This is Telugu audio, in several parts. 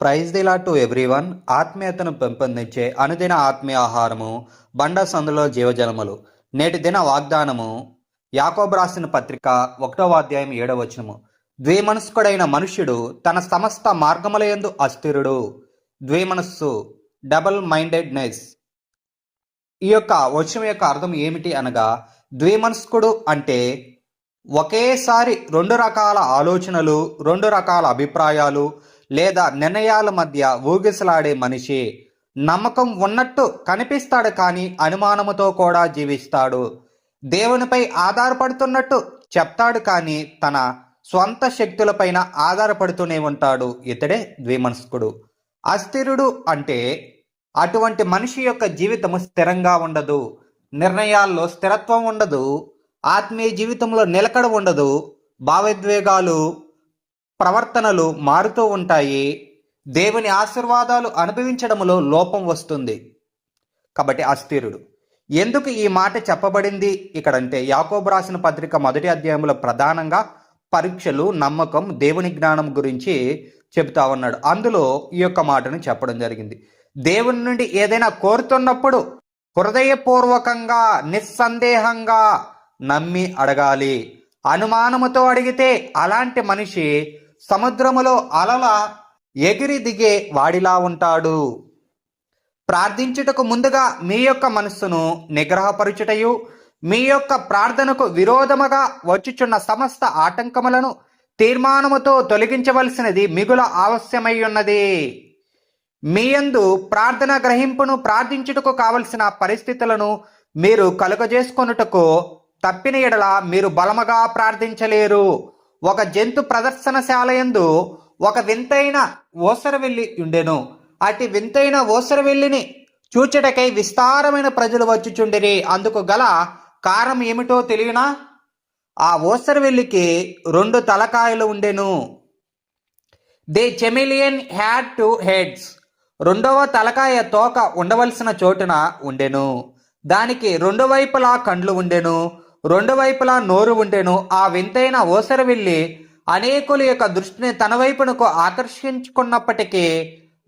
Praise దిలా to everyone. ఆత్మీయతను పెంపొందించే అనుదిన ఆత్మీయ ఆహారము బండ సందులో జీవజలములు. నేటి దిన వాగ్దానము యాకోబ్ రాసిన పత్రిక ఒకటో అధ్యాయం ఏడవ వచనము. ద్విమనస్కుడైన మనుష్యుడు తన సమస్త మార్గములయందు అస్థిరుడు. ద్విమనస్సు డబల్ మైండెడ్నెస్. ఈ యొక్క వచనం యొక్క అర్థం ఏమిటి అనగా ద్విమనస్కుడు అంటే ఒకేసారి రెండు రకాల ఆలోచనలు రెండు రకాల అభిప్రాయాలు లేదా నిర్ణయాల మధ్య ఊగిసలాడే మనిషి నమ్మకం ఉన్నట్టు కనిపిస్తాడు కానీ అనుమానముతో కూడా జీవిస్తాడు. దేవునిపై ఆధారపడుతున్నట్టు చెప్తాడు కానీ తన స్వంత శక్తులపైన ఆధారపడుతూనే ఉంటాడు ఇతడే ద్విమనస్కుడు. అస్థిరుడు అంటే అటువంటి మనిషి యొక్క జీవితం స్థిరంగా ఉండదు నిర్ణయాల్లో స్థిరత్వం ఉండదు ఆత్మీయ జీవితంలో నిలకడ ఉండదు భావోద్వేగాలు ప్రవర్తనలు మారుతూ ఉంటాయి. దేవుని ఆశీర్వాదాలు అనుభవించడంలో లోపం వస్తుంది. కాబట్టి అస్థిరుడు. ఎందుకు ఈ మాట చెప్పబడింది? ఇక్కడంటే యాకోబు రాసిన పత్రిక మొదటి అధ్యాయంలో ప్రధానంగా పరీక్షలు నమ్మకం దేవుని జ్ఞానం గురించి చెబుతా ఉన్నాడు. అందులో ఈ యొక్క మాటను చెప్పడం జరిగింది. దేవుని నుండి ఏదైనా కోరుతున్నప్పుడు హృదయపూర్వకంగా నిస్సందేహంగా నమ్మి అడగాలి. అనుమానముతో అడిగితే అలాంటి మనిషి సముద్రములో అలల ఎగిరి దిగే వాడిలా ఉంటాడు. ప్రార్థించుటకు ముందుగా మీ యొక్క మనస్సును నిగ్రహపరుచుటయు మీ యొక్క ప్రార్థనకు విరోధముగా వచ్చుచున్న సమస్త ఆటంకములను తీర్మానముతో తొలగించవలసినది మిగుల ఆవశ్యమై ఉన్నది మీయందు ప్రార్థన గ్రహింపును ప్రార్థించుటకు కావలసిన పరిస్థితులను మీరు కలుగజేసుకొనుటకు తప్పిన ఎడల మీరు బలముగా ప్రార్థించలేరు. ఒక జంతు ప్రదర్శనశాలయందు ఒక వింతైన ఓసరవెల్లి ఉండెను అటు వింతైన ఓసరవెల్లిని చూచటకై విస్తారమైన ప్రజలు వచ్చుచుండిరి. అందుకు గల కారణం ఏమిటో తెలియనా? ఆ ఓసరవెల్లికి రెండు తలకాయలు ఉండెను. They chameleon had two heads. రెండవ తలకాయ తోక ఉండవలసిన చోటున ఉండెను. దానికి రెండు వైపులా కండ్లు ఉండెను. రెండు వైపులా నోరు ఉండెను ఆ వింతైన ఓసరవెల్లి అనేకుల యొక్క దృష్టిని తన వైపునకు ఆకర్షించుకున్నప్పటికీ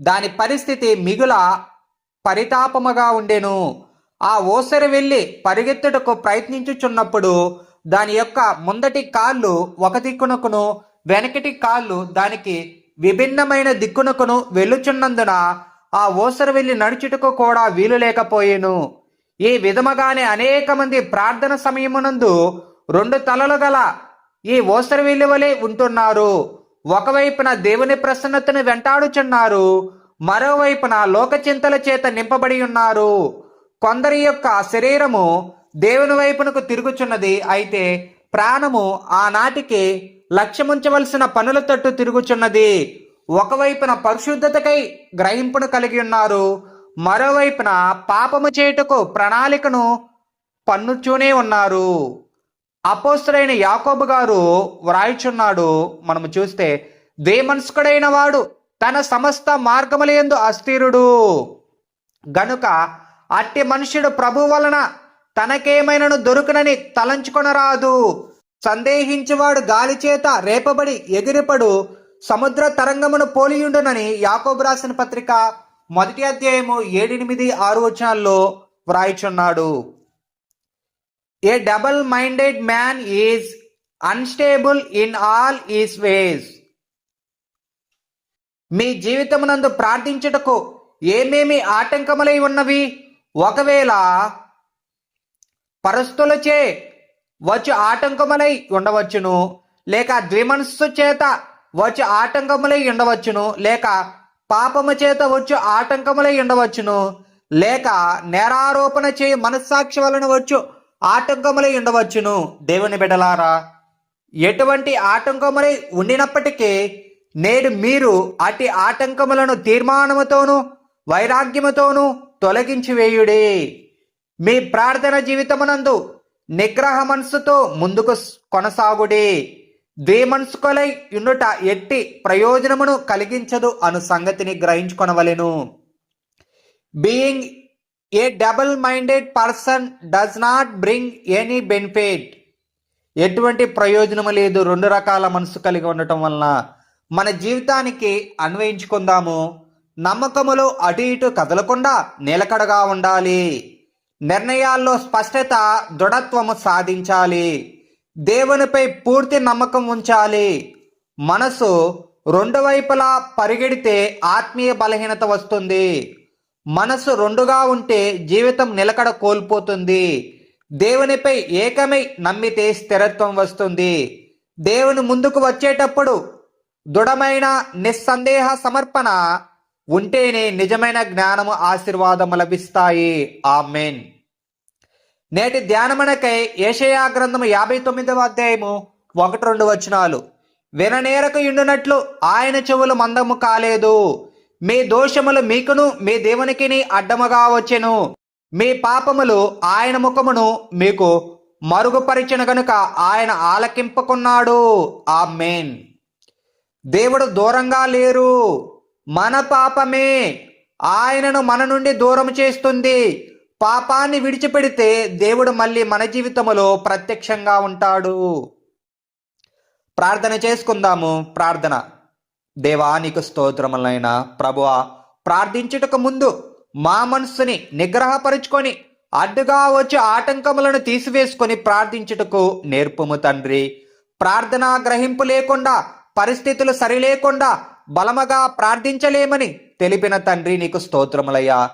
దాని పరిస్థితి మిగుల పరితాపముగా ఉండెను. ఆ ఓసరి వెళ్ళి పరిగెత్తుటకు ప్రయత్నించుచున్నప్పుడు దాని యొక్క ముందటి కాళ్ళు ఒక దిక్కునకును వెనకటి కాళ్ళు దానికి విభిన్నమైన దిక్కునకును వెళ్ళుచున్నందున ఆ ఓసరి వెళ్ళి నడుచుటకు కూడా వీలు లేకపోయేను. ఈ విధముగానే అనేక మంది ప్రార్థన సమయమునందు రెండు తలలు గల ఈ ఓసరి విలువలే ఉంటున్నారు. ఒకవైపున దేవుని ప్రసన్నతను వెంటాడుచున్నారు. మరోవైపున లోక చింతల చేత నింపబడి ఉన్నారు. కొందరి యొక్క శరీరము దేవుని వైపునకు తిరుగుచున్నది. అయితే ప్రాణము ఆనాటికి లక్ష్యముంచవలసిన పనుల తట్టు తిరుగుచున్నది. ఒకవైపున పరిశుద్ధతకై గ్రహింపును కలిగి ఉన్నారు. మరోవైపున పాపము చేయుటకు ప్రణాళికను పన్నుచూనే ఉన్నారు. అపోస్తుడైన యాకోబు గారు వ్రాయిచున్నాడు. మనము చూస్తే దేమనుసుకుడైన వాడు తన సమస్త మార్గములందు అస్థిరుడు. గనుక అట్టి మనుషుడు ప్రభు వలన తనకేమైనను దొరుకునని తలంచుకొనరాదు. సందేహించువాడు గాలి చేత రేపబడి ఎగిరిపడు సముద్ర తరంగమును పోలియుండునని యాకోబు రాసిన పత్రిక మొదటి అధ్యాయము ఏడెనిమిది ఆరు వచనాల్లో వ్రాయిచున్నాడు. A double minded man is unstable in all his ways మీ జీవితమునందు ప్రార్థించుటకు ఏమేమి ఆటంకములై ఉన్నవి? ఒకవేళ పరస్తులచే వచ్చు ఆటంకములై ఉండవచ్చును లేక ద్విమనస్సు చేత వచ్చు ఆటంకములై ఉండవచ్చును లేక పాపము చేత వచ్చు ఆటంకములై ఉండవచ్చును. లేక నేరారోపణ చేయ మనస్సాక్షి వలన వచ్చు ఆటంకములై ఉండవచ్చును. దేవుని బిడలారా ఎటువంటి ఆటంకములై ఉండినప్పటికీ నేడు మీరు అటు ఆటంకములను తీర్మానముతోనూ వైరాగ్యముతోనూ తొలగించి వేయుడే. మీ ప్రార్థన జీవితమునందు నిగ్రహ మనస్సుతో ముందుకు కొనసాగుడే. ద్విమనస్కులై యునుట ఎట్టి ప్రయోజనమును కలిగించదు అను సంగతిని గ్రహించుకొనవలెను. Being a double minded person does not bring any benefit ఎటువంటి ప్రయోజనము లేదు రెండు రకాల మనసు కలిగి ఉండటం వలన. మన జీవితానికి అన్వయించుకుందాము. నమ్మకములు అటు ఇటు కదలకుండా నిలకడగా ఉండాలి. నిర్ణయాల్లో స్పష్టత దృఢత్వము సాధించాలి. దేవునిపై పూర్తి నమ్మకం ఉంచాలి. మనసు రెండు వైపులా పరిగెడితే ఆత్మీయ బలహీనత వస్తుంది. మనసు రెండుగా ఉంటే జీవితం నిలకడ కోల్పోతుంది. దేవునిపై ఏకమై నమ్మితే స్థిరత్వం వస్తుంది. దేవుని ముందుకు వచ్చేటప్పుడు దృఢమైన నిస్సందేహ సమర్పణ ఉంటేనే నిజమైన జ్ఞానము ఆశీర్వాదము లభిస్తాయి. ఆమెన్. నేటి ధ్యానమునకై ఏషయా గ్రంథము యాభై తొమ్మిదవ అధ్యాయము ఒకటి రెండు వచనాలు. విననేరకు ఇండునట్లు ఆయన చెవులు మందము కాలేదు. మీ దోషములు మీకును మీ దేవునికిని అడ్డముగా వచ్చెను. మీ పాపములు ఆయన ముఖమును మీకు మరుగుపరిచిన గనుక ఆయన ఆలకింపుకున్నాడు. ఆ మెయిన్ దేవుడు దూరంగా లేరు. మన పాపమే ఆయనను మన నుండి దూరం చేస్తుంది. పాపాన్ని విడిచిపెడితే దేవుడు మళ్ళీ మన జీవితంలో ప్రత్యక్షంగా ఉంటాడు. ప్రార్థన చేసుకుందాము. ప్రార్థన. దేవా నీకు స్తోత్రములైన ప్రభువా ప్రార్థించుటకు ముందు మా మనస్సుని నిగ్రహపరుచుకొని అడ్డుగా వచ్చి ఆటంకములను తీసివేసుకొని ప్రార్థించుటకు నేర్పుము తండ్రి. ప్రార్థన గ్రహింపు లేకుండా పరిస్థితులు సరిలేకుండా బలముగా ప్రార్థించలేమని తెలిపిన తండ్రి నీకు స్తోత్రములయ్యా.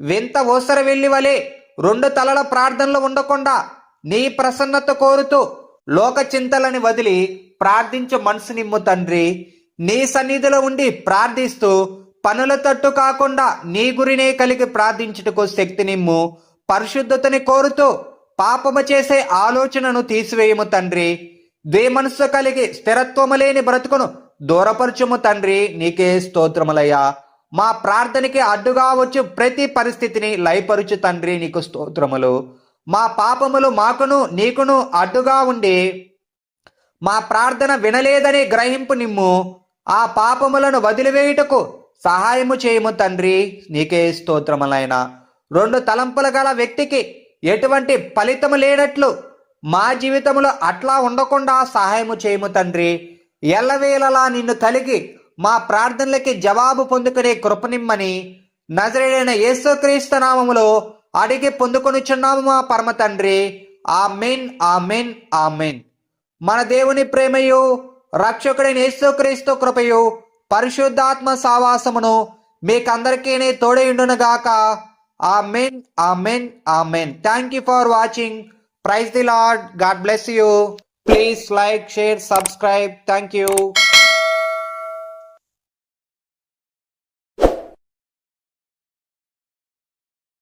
వింత ఓసర వెళ్ళి వలె రెండు తలల ప్రార్థనలు ఉండకుండా నీ ప్రసన్నత కోరుతూ లోక చింతలని వదిలి ప్రార్థించు మనసు నిమ్ము తండ్రి. నీ సన్నిధిలో ఉండి ప్రార్థిస్తూ పనుల తట్టు కాకుండా నీ గురినే కలిగి ప్రార్థించుటకు శక్తి నిమ్ము పరిశుద్ధతని కోరుతూ పాపము చేసే ఆలోచనను తీసివేయము తండ్రి. ద్వేమనస్సు కలిగి స్థిరత్వము లేని బ్రతుకును దూరపరచుము తండ్రి. నీకే స్తోత్రములయ్యా. మా ప్రార్థనకి అడ్డుగా వచ్చు ప్రతి పరిస్థితిని లయపరుచు తండ్రి నీకు స్తోత్రములు. మా పాపములు మాకును నీకును అడ్డుగా ఉండి మా ప్రార్థన వినలేదని గ్రహింపు నిమ్ము ఆ పాపములను వదిలివేయుటకు సహాయము చేయము తండ్రి నీకే స్తోత్రములైన. రెండు తలంపులు గల వ్యక్తికి ఎటువంటి ఫలితము లేనట్లు మా జీవితంలో అట్లా ఉండకుండా సహాయము చేయము తండ్రి. ఎల్లవేళలా నిన్ను కలిగి మా ప్రార్థనలకి జవాబు పొందుకునే కృపనిమ్మని నజరేడైన యేసుక్రీస్తు నామములో అడిగి పొందుకొనిచున్నాము మా పరమ తండ్రి. Amen amen amen. మన దేవుని ప్రేమయు రక్షకుడైన యేసుక్రీస్తు కృపయు పరిశుద్ధాత్మ సావాసమును మీకందరికీ ఆ amen amen amen. Thank you for watching praise the Lord God bless you please like share subscribe thank you